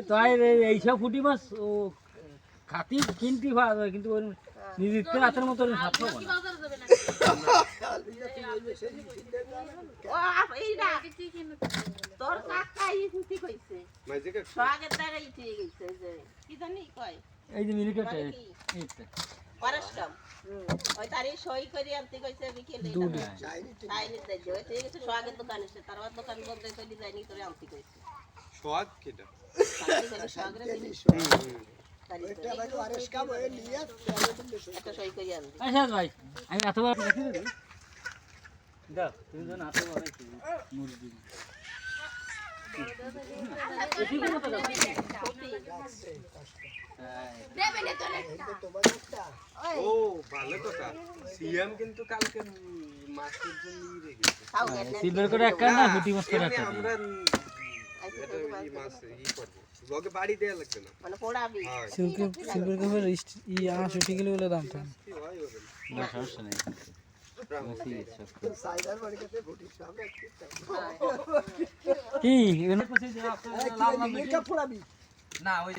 ওই তাই এইসব পুঁটি মাছ ও খাতি কিনতে পাওয়া যায় কিন্তু ওর নিজের হাতের মতো ওর স্বাদ পাবো না। ও আপ- এই না তোর কাকা কি মাঝে ঠিক যে। কি জানি কয়? এই যে মিলিকেট মানে এইটা। পরশকাম ওই তারই সই করে আনতে কইছে বিকেলে। ওই ঠিক আছে সোহাগের দোকান বন্ধ করে আনতে কইছে। সোয়াদ কেটা? আমি দাও তুমি মুরগি। ও ভালো কথা। সিএম কিন্তু কালকে মাছের জন্য গেল সিলভার করে একটা না পুঁটি মাছ করে একটা। আমরা সিল্কের সিল্কের কাপের ই আঁশ উঠে গেলে বলে দাম থাকে কি হয় ওদের না সমস্যা নেই। কি? লাভ না ওই